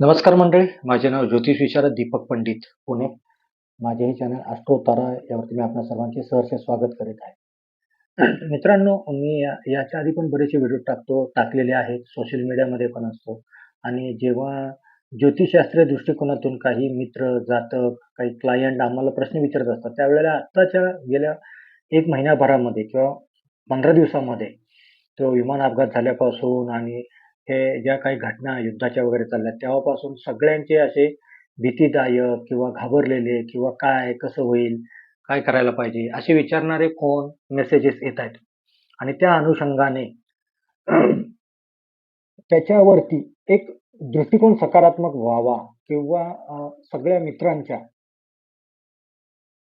नमस्कार मंडळी माझे नाव ज्योतिष विशारद दीपक पंडित पुणे. माझे हे चॅनल ॲस्ट्रो तारा यावरती मी आपल्या सर्वांचे सहर्ष स्वागत करीत आहे. मित्रांनो मी या- याच्या आधी पण बरेचसे व्हिडिओ टाकतो टाकलेले आहेत सोशल मीडियामध्ये पण असतो. आणि जेव्हा ज्योतिषशास्त्रीय दृष्टिकोनातून काही मित्र जातक काही क्लायंट आम्हाला प्रश्न विचारत असतात त्यावेळेला आत्ताच्या गेल्या एक महिन्याभरामध्ये किंवा पंधरा दिवसामध्ये तो विमान अपघात झाल्यापासून आणि हे ज्या काही घटना युद्धाच्या वगैरे चालल्या तेव्हापासून सगळ्यांचे असे भीतीदायक किंवा घाबरलेले किंवा काय कसं होईल काय करायला पाहिजे असे विचारणारे फोन मेसेजेस येत आहेत. आणि त्या अनुषंगाने त्याच्यावरती एक दृष्टिकोन सकारात्मक व्हावा किंवा सगळ्या मित्रांच्या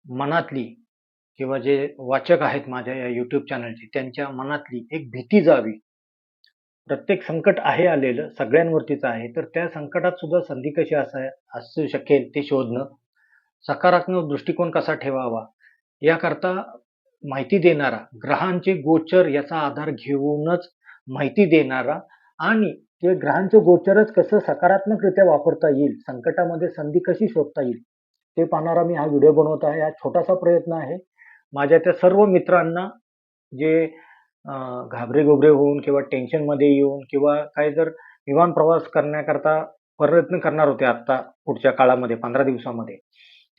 मनातली किंवा जे वाचक आहेत माझ्या या युट्यूब चॅनलची त्यांच्या मनातली एक भीती जावी. प्रत्येक संकट आहे आलेलं सगळ्यांवरतीच आहे तर त्या संकटात सुद्धा संधी कशी असा असू शकेल ते शोधणं सकारात्मक दृष्टिकोन कसा ठेवावा याकरता माहिती देणारा ग्रहांचे गोचर याचा आधार घेऊनच माहिती देणारा आणि ते ग्रहांचं गोचरच कसं सकारात्मकरित्या वापरता येईल संकटामध्ये संधी कशी शोधता येईल ते पाहणारा मी हा व्हिडिओ बनवत आहे. हा छोटासा प्रयत्न आहे. माझ्या त्या सर्व मित्रांना जे घाबरे घुबरे होऊन किंवा टेन्शनमध्ये येऊन किंवा काही जर विमान प्रवास करण्याकरता प्रयत्न करणार होते आत्ता पुढच्या काळामध्ये पंधरा दिवसामध्ये.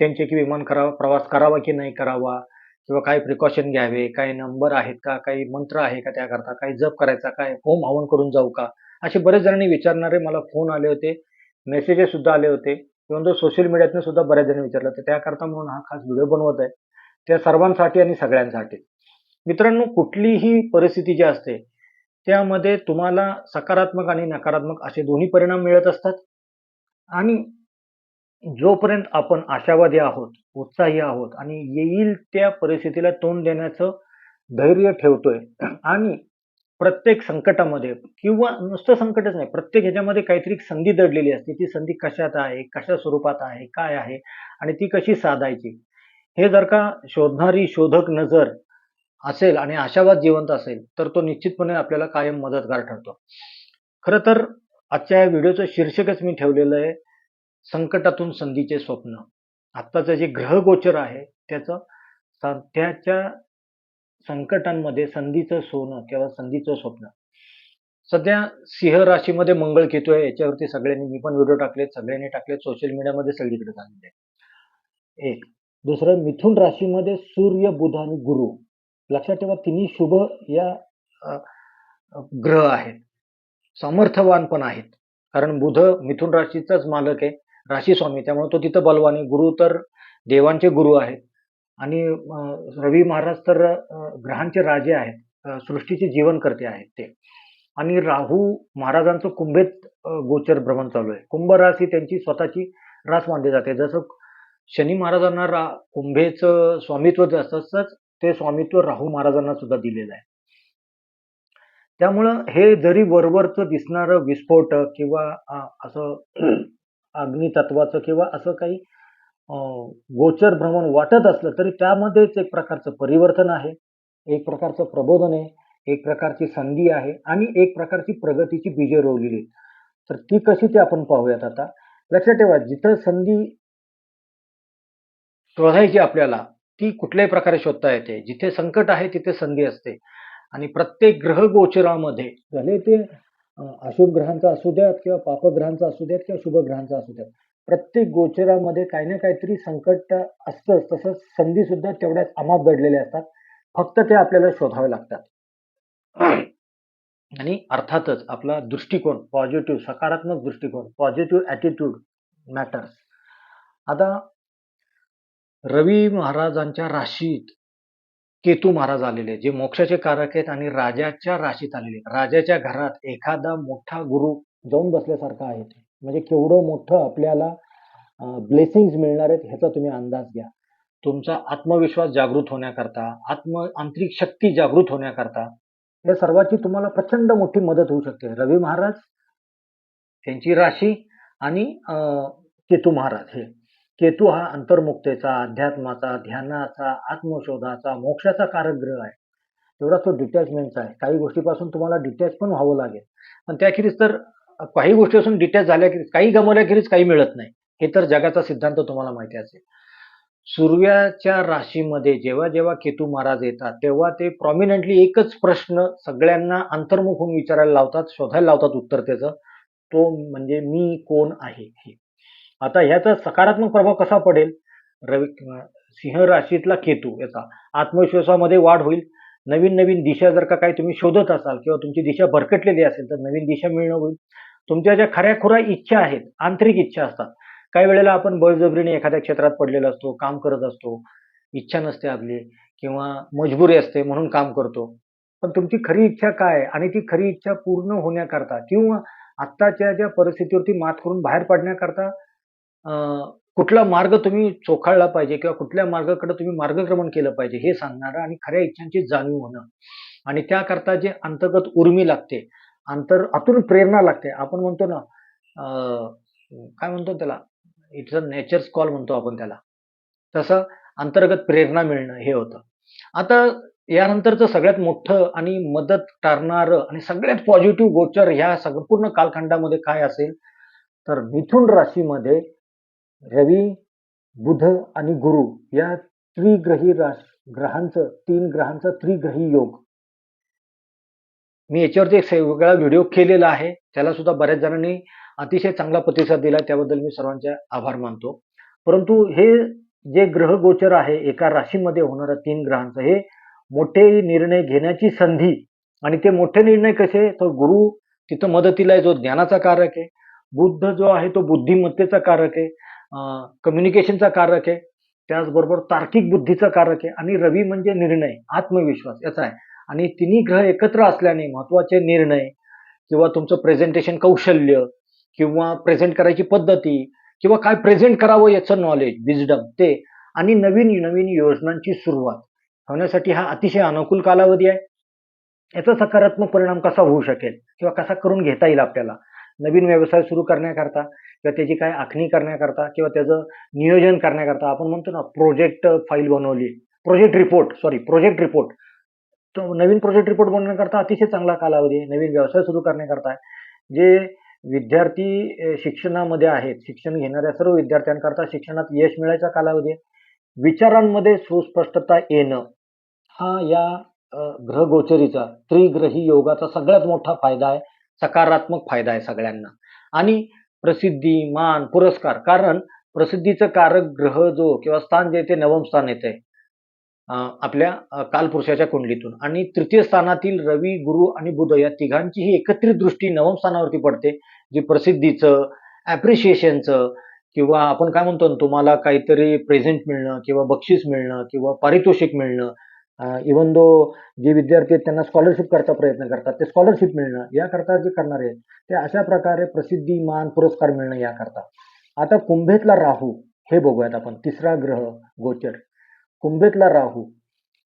त्यांचे की विमान करावा प्रवास करावा की नाही करावा? किंवा काही प्रिकॉशन घ्यावे? काही नंबर आहेत का? काही मंत्र आहे का त्याकरता? काही जप करायचा? काय होम हवन करून जाऊ का? असे बरेच जणांनी विचारणारे मला फोन आले होते. मेसेजेस सुद्धा आले होते. किंवा सोशल मीडियातनं सुद्धा बऱ्याच जणांनी विचारलं तर त्याकरता म्हणून हा खास व्हिडिओ बनवत आहे. त्या सर्वांसाठी आणि सगळ्यांसाठी. मित्रांनो कुठलीही परिस्थिती जी असते त्यामध्ये तुम्हाला सकारात्मक आणि नकारात्मक असे दोन्ही परिणाम मिळत असतात. आणि जोपर्यंत आपण आशावादी आहोत उत्साही आहोत आणि येईल त्या परिस्थितीला तोंड देण्याचं धैर्य ठेवतोय आणि प्रत्येक संकटामध्ये किंवा नुसतं संकटच नाही प्रत्येक ह्याच्यामध्ये काहीतरी संधी दडलेली असते. ती संधी कशात आहे कशा स्वरूपात आहे काय आहे आणि ती कशी साधायची? हे जर का शोधणारी शोधक नजर असेल आणि आशावाद जिवंत असेल तर तो निश्चितपणे आपल्याला कायम मदतगार ठरतो. खरं तर आजच्या या व्हिडिओचं शीर्षकच मी ठेवलेलं आहे संकटातून संधीचे स्वप्न. आत्ताचं जे ग्रहगोचर आहे त्याचं सध्याच्या संकटांमध्ये संधीचं सोनं किंवा संधीचं स्वप्न. सध्या सिंह राशीमध्ये मंगळ केतू आहे याच्यावरती सगळ्यांनी मी पण व्हिडिओ टाकलेत सगळ्यांनी टाकलेत सोशल मीडियामध्ये सगळीकडे झालेले एक. दुसरं मिथुन राशीमध्ये सूर्य बुध आणि गुरु. लक्षात ठेवा तिन्ही शुभ या ग्रह आहेत. समर्थवान पण आहेत. कारण बुध मिथुन राशीचाच मालक आहे राशी स्वामी त्यामुळे तो तिथं बलवानी गुरु तर देवांचे गुरु आहेत. आणि रवी महाराज तर ग्रहांचे राजे आहेत. सृष्टीचे जीवनकर्ते आहेत ते. आणि राहू महाराजांचं कुंभेत गोचर भ्रमण चालू आहे. कुंभ रास ही त्यांची स्वतःची रास मानली जाते. जसं शनी महाराजांना रा कुंभेचं स्वामित्व जसं तसंच ते स्वामित्व राहू महाराजांना सुद्धा दिलेलं आहे. त्यामुळं हे जरी वरवरचं दिसणारं विस्फोटक किंवा असं अग्नितत्वाचं किंवा असं काही गोचर भ्रमण वाटत असलं तरी त्यामध्येच एक प्रकारचं परिवर्तन आहे. एक प्रकारचं प्रबोधन आहे. एक प्रकारची संधी आहे. आणि एक प्रकारची प्रगतीची बीजे रोवलेली तर ती कशी ते आपण पाहूयात आता? लक्षात ठेवा जिथं संधी शोधायची आपल्याला ती कुठल्याही प्रकारे शोधता येते. जिथे संकट आहे तिथे संधी असते. आणि प्रत्येक ग्रह गोचरामध्ये भले ते अशुभ ग्रहांचा असू द्यात किंवा पापग्रहांचा असू द्यात किंवा शुभ ग्रहांचा असू द्यात प्रत्येक गोचरामध्ये काही ना काहीतरी संकट असतंच. तसंच संधी सुद्धा तेवढ्याच अमाप दडलेल्या असतात. फक्त ते आपल्याला शोधावे लागतात. आणि अर्थातच आपला दृष्टिकोन पॉझिटिव्ह सकारात्मक दृष्टिकोन पॉझिटिव्ह ॲटिट्यूड मॅटर्स आता रवी महाराजांच्या राशीत केतू महाराज आलेले जे मोक्षाचे कारक आहेत आणि राजाच्या राशीत आलेले आहेत. राजाच्या घरात एखादा मोठा गुरु जाऊन बसल्यासारखा आहे म्हणजे केवढं मोठं आपल्याला ब्लेसिंग मिळणार आहेत ह्याचा तुम्ही अंदाज घ्या. तुमचा आत्मविश्वास जागृत होण्याकरता आत्म आंतरिक शक्ती जागृत होण्याकरता या सर्वाची तुम्हाला प्रचंड मोठी मदत होऊ शकते. रवी महाराज त्यांची राशी आणि केतू महाराज हे. केतू हा अंतर्मुक्तेचा अध्यात्माचा ध्यानाचा आत्मशोधाचा मोक्षाचा कारक ग्रह आहे. तेवढा तो डिटॅचमेंटचा आहे. काही गोष्टीपासून तुम्हाला डिटॅच पण व्हावं लागेल. पण त्याखेरीज तर काही गोष्टीपासून डिटॅच झाल्या की काही गमवल्याखेरीज काही मिळत नाही. हे तर जगाचा सिद्धांत तुम्हाला माहिती असेल. सूर्याच्या राशीमध्ये जेव्हा जेव्हा केतू महाराज येतात तेव्हा ते प्रॉमिनंटली एकच प्रश्न सगळ्यांना अंतर्मुख होऊन विचारायला लावतात शोधायला लावतात उत्तर त्याचं. तो म्हणजे मी कोण आहे हे. आता ह्याचा सकारात्मक प्रभाव कसा पडेल? रवी सिंह राशीतला केतू याचा आत्मविश्वासामध्ये वाढ होईल. नवीन नवीन दिशा जर का काही तुम्ही शोधत असाल किंवा तुमची दिशा भरकटलेली असेल तर नवीन दिशा मिळणं होईल. तुमच्या ज्या खऱ्या खुऱ्या इच्छा आहेत आंतरिक इच्छा असतात. काही वेळेला आपण बळजबरीने एखाद्या क्षेत्रात पडलेलो असतो काम करत असतो इच्छा नसते आपली किंवा मजबुरी असते म्हणून काम करतो. पण तुमची खरी इच्छा काय? आहे आणि ती खरी इच्छा पूर्ण होण्याकरता किंवा आत्ताच्या ज्या परिस्थितीवरती मात करून बाहेर पडण्याकरता कुठला मार्ग तुम्ही चोखाळला पाहिजे किंवा कुठल्या मार्गाकडे तुम्ही मार्गक्रमण केलं पाहिजे हे सांगणारं आणि खऱ्या इच्छांची जाणीव होणं. आणि त्याकरता जे अंतर्गत उर्मी लागते अंतर आतून प्रेरणा लागते. आपण म्हणतो ना काय म्हणतो त्याला? इट्स अ नेचर्स कॉल म्हणतो आपण त्याला. तसं अंतर्गत प्रेरणा मिळणं हे होतं. आता यानंतरचं सगळ्यात मोठं आणि मदत करणारं आणि सगळ्यात पॉझिटिव्ह गोचर ह्या संपूर्ण कालखंडामध्ये काय असेल? तर मिथुन राशीमध्ये रवी बुध आणि गुरु या त्रिग्रही राश ग्रहांचं तीन ग्रहांचा त्रिग्रही योग. मी याच्यावरती एक वेगळा व्हिडिओ केलेला आहे. त्याला सुद्धा बऱ्याच जणांनी अतिशय चांगला प्रतिसाद दिला त्याबद्दल मी सर्वांचे आभार मानतो. परंतु हे जे ग्रह गोचर आहे एका राशीमध्ये होणाऱ्या तीन ग्रहांचं हे मोठे निर्णय घेण्याची संधी आणि ते मोठे निर्णय कसे तर गुरु तिथं मदतीला आहे जो ज्ञानाचा कारक आहे. बुद्ध जो आहे तो बुद्धिमत्तेचा कारक आहे. कम्युनिकेशनचा कारक आहे. त्याचबरोबर तार्किक बुद्धीचा कारक आहे. आणि रवी म्हणजे निर्णय आत्मविश्वास याचा आहे. आणि तिन्ही ग्रह एकत्र असल्याने महत्त्वाचे निर्णय किंवा तुमचं प्रेझेंटेशन कौशल्य किंवा प्रेझेंट करायची पद्धती किंवा काय प्रेझेंट करावं याचं नॉलेज विजडम ते आणि नवीन नवीन योजनांची सुरुवात होण्यासाठी हा अतिशय अनुकूल कालावधी आहे. याचा सकारात्मक परिणाम कसा होऊ शकेल किंवा कसा करून घेता येईल आपल्याला? नवीन व्यवसाय सुरू करण्याकरता किंवा त्याची काय आखणी करण्याकरता किंवा त्याचं नियोजन करण्याकरता आपण म्हणतो ना प्रोजेक्ट फाईल बनवली. Project report sorry project report तो नवीन प्रोजेक्ट रिपोर्ट बनवण्याकरता अतिशय चांगला कालावधी आहे. नवीन व्यवसाय सुरू करण्याकरता जे विद्यार्थी शिक्षणामध्ये आहेत शिक्षण घेणाऱ्या सर्व विद्यार्थ्यांकरता शिक्षणात यश मिळायचा कालावधी आहे. विचारांमध्ये सुस्पष्टता येणं हा या ग्रहगोचरीचा त्रिग्रही योगाचा सगळ्यात मोठा फायदा आहे. सकारात्मक फायदा आहे सगळ्यांना. आणि प्रसिद्धी मान पुरस्कार कारण प्रसिद्धीचं कारक ग्रह जो किंवा स्थान जे ते नवम स्थान येते आपल्या कालपुरुषाच्या कुंडलीतून. आणि तृतीय स्थानातील रवी गुरु आणि बुध या तिघांचीही एकत्रित दृष्टी नवम स्थानावरती पडते. जी प्रसिद्धीचं ॲप्रिशिएशनचं किंवा आपण काय म्हणतो तुम्हाला काहीतरी प्रेझेंट मिळणं किंवा बक्षीस मिळणं किंवा पारितोषिक मिळणं इवन दो जे विद्यार्थी आहेत त्यांना स्कॉलरशिप करता प्रयत्न करतात ते स्कॉलरशिप मिळणं याकरता जे करणार आहेत ते अशा प्रकारे प्रसिद्धी मान पुरस्कार मिळणं याकरता. आता कुंभेतला राहू हे बघूयात आपण. तिसरा ग्रह गोचर. कुंभेतला राहू.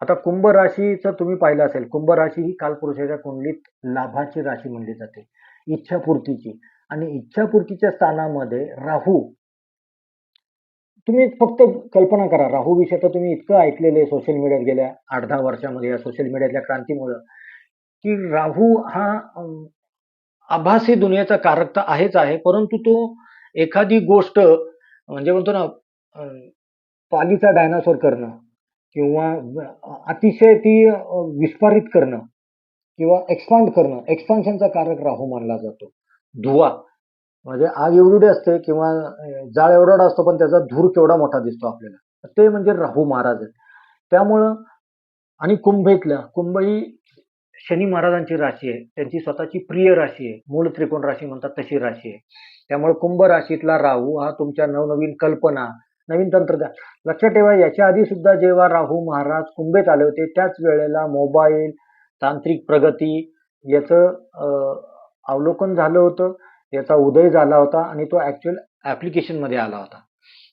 आता कुंभ राशीचं तुम्ही पाहिलं असेल कुंभ राशी ही कालपुरुषाच्या कुंडलीत लाभाची राशी म्हणली जाते. इच्छापूर्तीची. आणि इच्छापूर्तीच्या स्थानामध्ये राहू तुम्ही फक्त कल्पना करा. राहू विषय तर तुम्ही इतकं ऐकलेलं आहे सोशल मीडियात गेल्या आठ दहा वर्षामध्ये या सोशल मीडियातल्या क्रांतीमुळं की राहू हा आभासी दुनियेचा कारक तर आहेच आहे परंतु तो एखादी गोष्ट म्हणजे म्हणतो ना पालीचा डायनासोर करणं किंवा अतिशय ती विस्फारित करणं किंवा एक्सपांड करणं एक्सपान्शनचा कारक राहू मानला जातो. धुवा. म्हणजे आग एवढी असते किंवा जाळ एवढा असतो पण त्याचा धूर केवढा मोठा दिसतो आपल्याला. ते म्हणजे राहू महाराज आहेत. त्यामुळं आणि कुंभेतल्या कुंभ ही शनी महाराजांची राशी आहे. त्यांची स्वतःची प्रिय राशी आहे. मूळ त्रिकोण राशी म्हणतात तशी राशी आहे. त्यामुळे कुंभ राशीतला राहू हा तुमच्या नवनवीन कल्पना नवीन तंत्रज्ञान. लक्षात ठेवा याच्या आधी सुद्धा जेव्हा राहू महाराज कुंभेत आले होते त्याच वेळेला मोबाईल तांत्रिक प्रगती याचं अवलोकन झालं होतं. याचा उदय झाला होता आणि तो ऍक्च्युअल ऍप्लिकेशनमध्ये आला होता.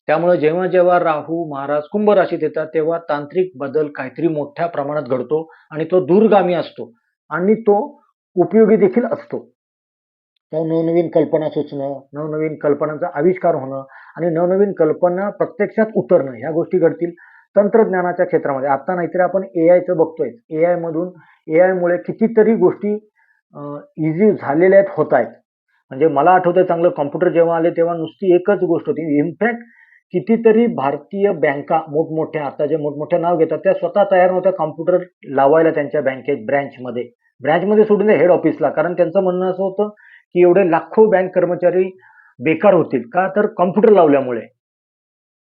त्यामुळे जेव्हा जेव्हा राहू महाराज कुंभ राशीत येतात तेव्हा तांत्रिक बदल काहीतरी मोठ्या प्रमाणात घडतो आणि तो दूरगामी असतो आणि तो उपयोगी देखील असतो. त्या नवनवीन कल्पना सुचणं नवनवीन कल्पनांचा आविष्कार होणं आणि नवनवीन कल्पना प्रत्यक्षात उतरणं ह्या गोष्टी घडतील तंत्रज्ञानाच्या क्षेत्रामध्ये. आता नाहीतरी आपण ए आयचं बघतोय. ए आय मधून ए आय मुळे कितीतरी गोष्टी इझी झालेल्या आहेत होत आहेत. म्हणजे मला आठवतं चांगलं कॉम्प्युटर जेव्हा आले तेव्हा नुसती एकच गोष्ट होती. इनफॅक्ट कितीतरी भारतीय बँका मोठमोठ्या आता जे मोठमोठ्या नाव घेतात त्या स्वतः तयार नव्हत्या कॉम्प्युटर लावायला त्यांच्या बँकेत ब्रँचमध्ये ब्रँचमध्ये सोडून दे हेड ऑफिसला कारण त्यांचं म्हणणं असं होतं की एवढे लाखो बँक कर्मचारी बेकार होतील. का तर कॉम्प्युटर लावल्यामुळे.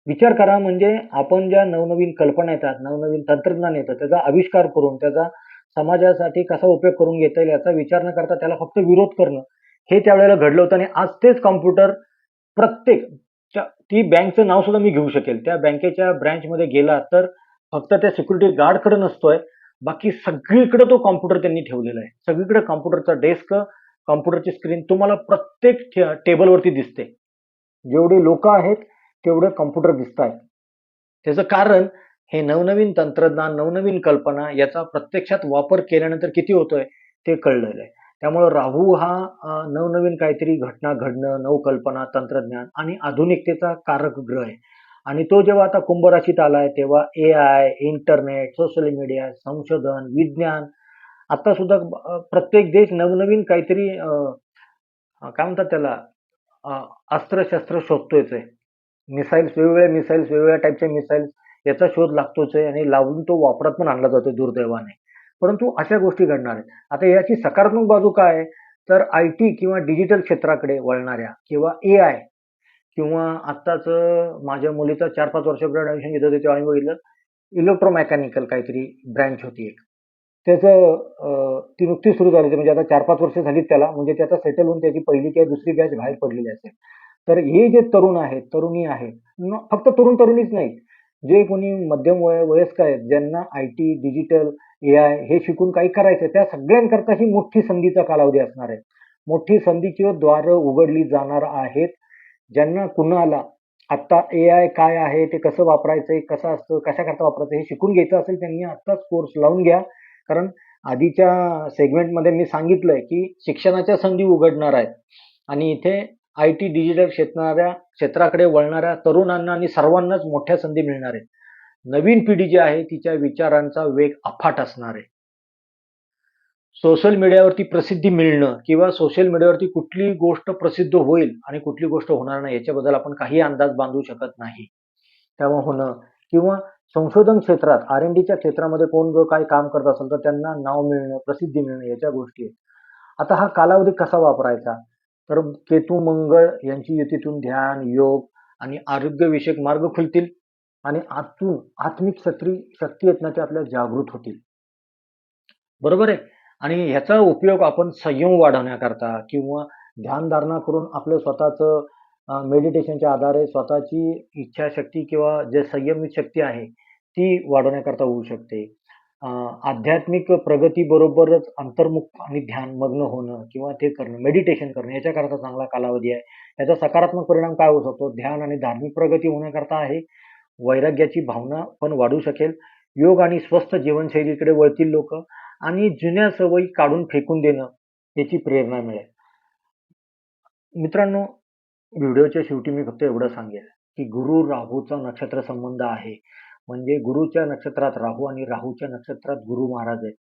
विचार करा म्हणजे आपण ज्या नवनवीन कल्पना येतात नवनवीन तंत्रज्ञान येतं त्याचा आविष्कार करून त्याचा समाजासाठी कसा उपयोग करून घेता येईल याचा विचार न करता त्याला फक्त विरोध करणं हे त्यावेळेला घडलं होतं आणि आज तेच कॉम्प्युटर प्रत्येक ती बँकचं नाव सुद्धा मी घेऊ शकेल. त्या बँकेच्या ब्रँचमध्ये गेला तर फक्त त्या सिक्युरिटी गार्डकडे नसतोय. बाकी सगळीकडे तो कॉम्प्युटर त्यांनी ठेवलेला आहे. सगळीकडे कॉम्प्युटरचा डेस्क कॉम्प्युटरची स्क्रीन तुम्हाला प्रत्येक टेबलवरती दिसते. जेवढे लोक आहेत तेवढे कॉम्प्युटर दिसत आहेत त्याचं कारण हे नवनवीन तंत्रज्ञान नवनवीन कल्पना याचा प्रत्यक्षात वापर केल्यानंतर किती होतोय ते कळलेलं आहे. त्यामुळं राहू हा नवनवीन काहीतरी घटना घडणं नवकल्पना तंत्रज्ञान आणि आधुनिकतेचा कारक ग्रह आहे आणि तो जेव्हा आता कुंभराशीत आला आहे तेव्हा A I internet social media संशोधन विज्ञान आता सुद्धा प्रत्येक देश नवनवीन काहीतरी काय म्हणतात त्याला अस्त्रशस्त्र शोधतोयच आहे. मिसाईल्स वेगवेगळ्या मिसाईल्स वेगवेगळ्या टाईपच्या मिसाईल्स याचा शोध लागतोच आहे आणि लावून तो वापरात पण आणला जातो दुर्दैवाने. परंतु अशा गोष्टी घडणार आहेत. आता याची सकारात्मक बाजू काय आहे? तर आय-टी किंवा डिजिटल क्षेत्राकडे वळणाऱ्या किंवा ए-आय किंवा आत्ताच माझ्या मुलीचं 4-5 वर्षापूर्वी ॲडमिशन घेत होते तेव्हा आम्ही बघितलं इलेक्ट्रोमेकॅनिकल काहीतरी ब्रँच होती एक. त्याचं ती नुकतीच सुरू झाली होती म्हणजे आता 4-5 वर्ष झालीत त्याला म्हणजे त्याचा सेटल होऊन त्याची पहिली किंवा दुसरी बॅच बाहेर पडलेली असेल. तर हे जे तरुण आहेत, तरुणी आहेत, फक्त तरुण-तरुणीच नाही, जे कोणी मध्यम वय वयस्क आहेत, ज्यांना आय-टी, डिजिटल, ए-आय हे शिकून काही करायचं त्या सगळ्यांकरता ही मोठी संधीचा कालावधी असणार आहे. मोठी संधीची द्वारं उघडली जाणार आहेत. ज्यांना कुणाला आत्ता ए-आय काय आहे, ते कसं वापरायचं कसं असतं, कशाकरता वापरायचं हे शिकून घ्यायचं असेल त्यांनी आत्ताच कोर्स लावून घ्या. कारण आधीच्या सेगमेंटमध्ये मी सांगितलंय, की शिक्षणाच्या संधी उघडणार आहेत आणि इथे आय-टी, डिजिटल क्षेत्राऱ्या क्षेत्राकडे वळणाऱ्या तरुणांना आणि सर्वांनाच मोठ्या संधी मिळणार आहेत. नवीन पिढी जी आहे तिच्या विचारांचा वेग अफाट असणार आहे. सोशल मीडियावरती प्रसिद्धी मिळणं किंवा सोशल मीडियावरती कुठली गोष्ट प्रसिद्ध होईल आणि कुठली गोष्ट होणार नाही याच्याबद्दल आपण काही अंदाज बांधू शकत नाही. तेव्हा होणं किंवा संशोधन क्षेत्रात आर-एन-डीच्या क्षेत्रामध्ये कोण जो काही काम करत असेल तर त्यांना नाव मिळणं, प्रसिद्धी मिळणं याच्या गोष्टी आहेत. आता हा कालावधी कसा वापरायचा? तर केतू, मंगळ यांची युतीतून ध्यान, योग आणि आरोग्यविषयक मार्ग खुलतील आणि आतून आत्मिक शक्ती शक्ती आहेत ना, ते आपल्या जागृत होतील. बरोबर आहे? आणि ह्याचा उपयोग आपण संयम वाढवण्याकरता किंवा ध्यानधारणा करून आपलं स्वतःचं मेडिटेशनच्या आधारे स्वतःची इच्छाशक्ती किंवा जे संयमित शक्ती आहे, ती वाढवण्याकरता होऊ शकते. आध्यात्मिक प्रगतीबरोबरच अंतर्मुख आणि ध्यानमग्न होणं किंवा ते करणं, मेडिटेशन करणं याच्याकरता चांगला कालावधी आहे. याचा सकारात्मक परिणाम काय होऊ शकतो? ध्यान आणि धार्मिक प्रगती होण्याकरता आहे. वैराग्याची भावना पण वाढू शकेल. योग आणि स्वस्थ जीवनशैलीकडे वळतील लोक आणि जुन्या सवयी काढून फेकून देणं याची प्रेरणा मिळेल. मित्रांनो, व्हिडिओच्या शेवटी मी फक्त एवढं सांगेल, की गुरु राहूचा नक्षत्र संबंध आहे. म्हणजे गुरुच्या नक्षत्रात राहू आणि राहूच्या नक्षत्रात गुरु महाराज आहेत.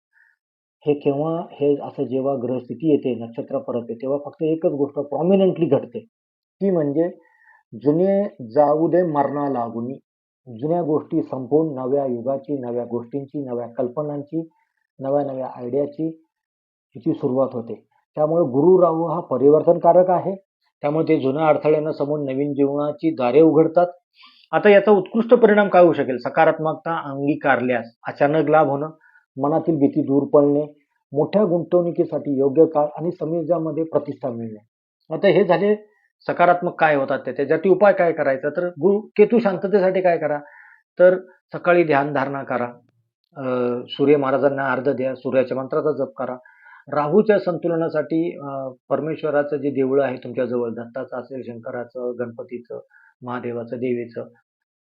हे केव्हा हे असं जेव्हा ग्रहस्थिती येते, नक्षत्र परत तेव्हा फक्त एकच गोष्ट प्रॉमिनंटली घडते. ती म्हणजे जुने जाऊ दे मरणा लागुनी. जुन्या गोष्टी संपवून नव्या युगाची, नव्या गोष्टींची, नव्या कल्पनांची, नव्या-नव्या आयडियाची हिची सुरुवात होते. त्यामुळे गुरु राहू हा परिवर्तनकारक आहे. त्यामुळे ते जुन्या अडथळ्यांना समोर नवीन जीवनाची दारे उघडतात. आता याचा उत्कृष्ट परिणाम काय होऊ शकेल? सकारात्मकता अंगीकारल्यास अचानक लाभ होणं, मनातील भीती दूर पडणे मोठ्या गुंतवणुकीसाठी योग्य काळ आणि समाजामध्ये प्रतिष्ठा मिळणे. आता हे झाले सकारात्मक काय होतात ते. त्याच्यासाठी उपाय काय करायचा? तर गुरु केतू शांततेसाठी काय करा? तर सकाळी ध्यानधारणा करा. सूर्य महाराजांना अर्ध द्या. सूर्याच्या मंत्राचा जप करा. राहूच्या संतुलनासाठी परमेश्वराचं जे देऊळ आहे तुमच्याजवळ दत्ताचं असेल, शंकराचं, गणपतीचं, महादेवाचं, देवीचं,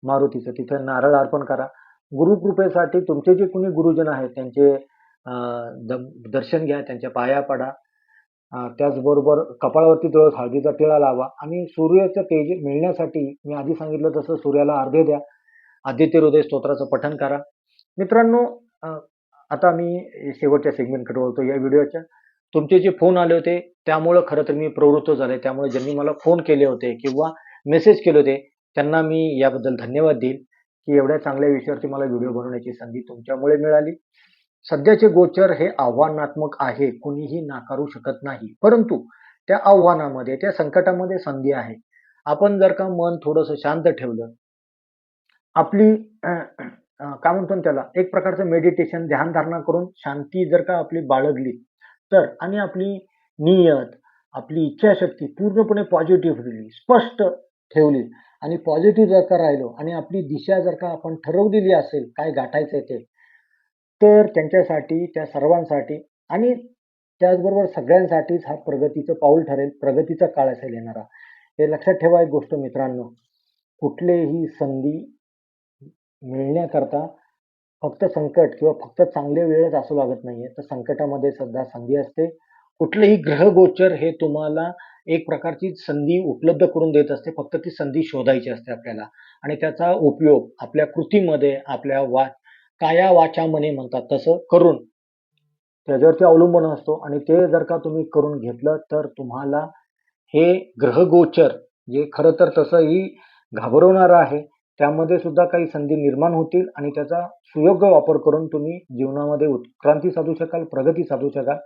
मारुतीचं तिथं नारळ अर्पण करा. गुरुकृपेसाठी तुमचे जे कोणी गुरुजन आहेत त्यांचे दर्शन घ्या, त्यांच्या पाया पडा. त्याचबरोबर कपाळावरती तुळस हळदीचा टिळा लावा आणि सूर्याचं तेज मिळण्यासाठी मी आधी सांगितलं तसं सूर्याला अर्घ्य द्या. आदित्य हृदय स्तोत्राचं पठन करा. मित्रांनो, आता मी शेवटच्या सेगमेंटकडे वळतो या व्हिडिओच्या. तुमचे जे फोन आले होते त्यामुळं खरं तर मी प्रवृत्त झाले त्यामुळे ज्यांनी मला फोन केले होते किंवा मेसेज केले होते त्यांना मी याबद्दल धन्यवाद देईल की एवढ्या चांगल्या विषयावरती मला व्हिडिओ बनवण्याची संधी तुमच्यामुळे मिळाली सध्याचे गोचर हे आव्हानात्मक आहे कुणीही नाकारू शकत नाही. परंतु त्या आव्हानामध्ये त्या संकटामध्ये संधी आहे. आपण जर का मन थोडंसं शांत ठेवलं आपली काय म्हणतो त्याला एक प्रकारचं मेडिटेशन ध्यानधारणा करून शांती जर का आपली बाळगली तर आणि आपली नियत आपली इच्छाशक्ती पूर्णपणे पॉझिटिव्ह दिली स्पष्ट ठेवली आणि पॉझिटिव्ह जर का राहिलो आणि आपली दिशा जर का आपण ठरवलेली असेल काय गाठायचं ते तर त्यांच्यासाठी त्या सर्वांसाठी आणि त्याचबरोबर सगळ्यांसाठीच हा प्रगतीचं पाऊल ठरेल प्रगतीचा काळ असेल येणारा. हे लक्षात ठेवा एक गोष्ट मित्रांनो कुठलेही संधी मिळण्याकरता फक्त संकट किंवा फक्त चांगले वेळच असू लागत नाहीये. तर संकटामध्ये सुद्धा संधी असते. कुठलेही ग्रहगोचर हे तुम्हाला एक प्रकारची संधी उपलब्ध करून देत असते. फक्त ती संधी शोधायची असते आपल्याला. आणि त्याचा उपयोग आपल्या कृतीमध्ये आपल्या वा काया वाचा मने म्हणतात. तसं करून त्याच्यावरती अवलंबून असतो आणि ते जर का तुम्ही करून घेतलं तर तुम्हाला हे ग्रहगोचर जे खरं तर तसंही घाबरवणारं आहे त्यामध्ये सुद्धा काही संधी निर्माण होतील आणि त्याचा सुयोग्य वापर करून तुम्ही जीवनामध्ये उत्क्रांती साधू शकाल प्रगती साधू शकाल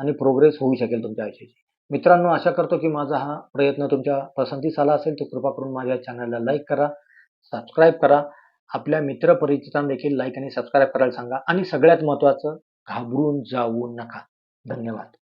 आणि प्रोग्रेस होऊ शकेल तुमच्या आयुष्याची मित्रांनो आशा करतो की माझा हा प्रयत्न तुमच्या पसंतीस आला असेल तर कृपा करून माझ्या चॅनलला लाईक करा सबस्क्राईब करा आपल्या मित्रपरिचितांना देखील लाईक आणि सबस्क्राईब करायला सांगा. आणि सगळ्यात महत्त्वाचं घाबरून जाऊ नका. धन्यवाद.